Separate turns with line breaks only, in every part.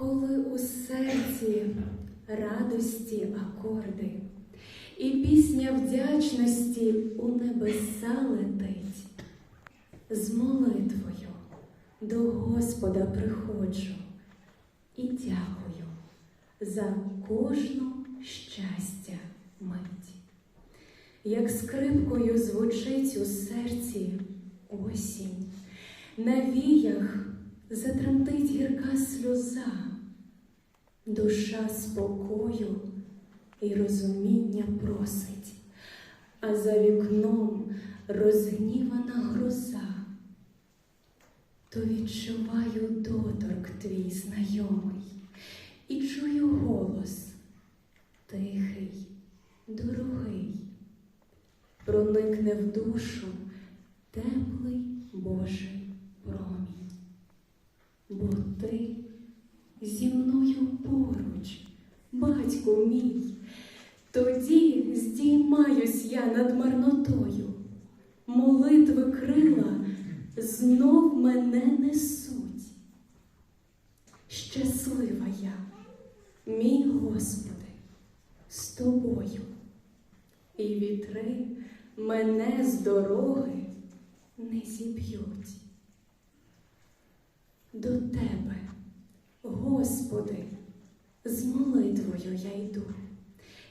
коли у серці радості акорди, і пісня вдячності у небеса летить, з молитвою до Господа приходжу і дякую за кожну щастя мить. Як скрипкою звучить у серці осінь, на віях затремтить гірка сльоза, душа спокою і розуміння просить, а за вікном розгнівана гроза, то відчуваю доторк твій знайомий і чую голос тихий, дорогий, проникне в душу теплий Божий промінь, бо ти зі мною поруч, батьку мій, тоді здіймаюсь я над марнотою, молитви крила знов мене несуть. Щаслива я, мій Господи, з тобою, і вітри мене з дороги не зіб'ють. До Тебе, Господи, з молитвою я йду,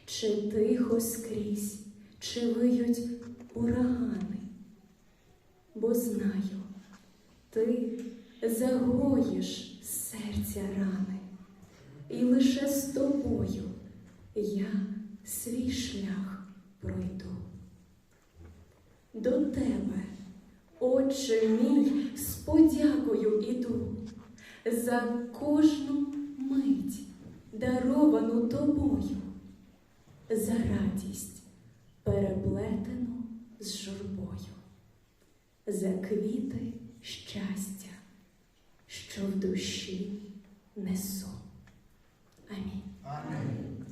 чи тихо скрізь, чи виють урагани, бо знаю, ти загоїш серця рани, і лише з тобою я свій шлях пройду. До тебе, Отче мій, іду за кожну мить, даровану тобою, за радість, переплетену з журбою, за квіти щастя, що в душі несу. Амінь.
Амінь.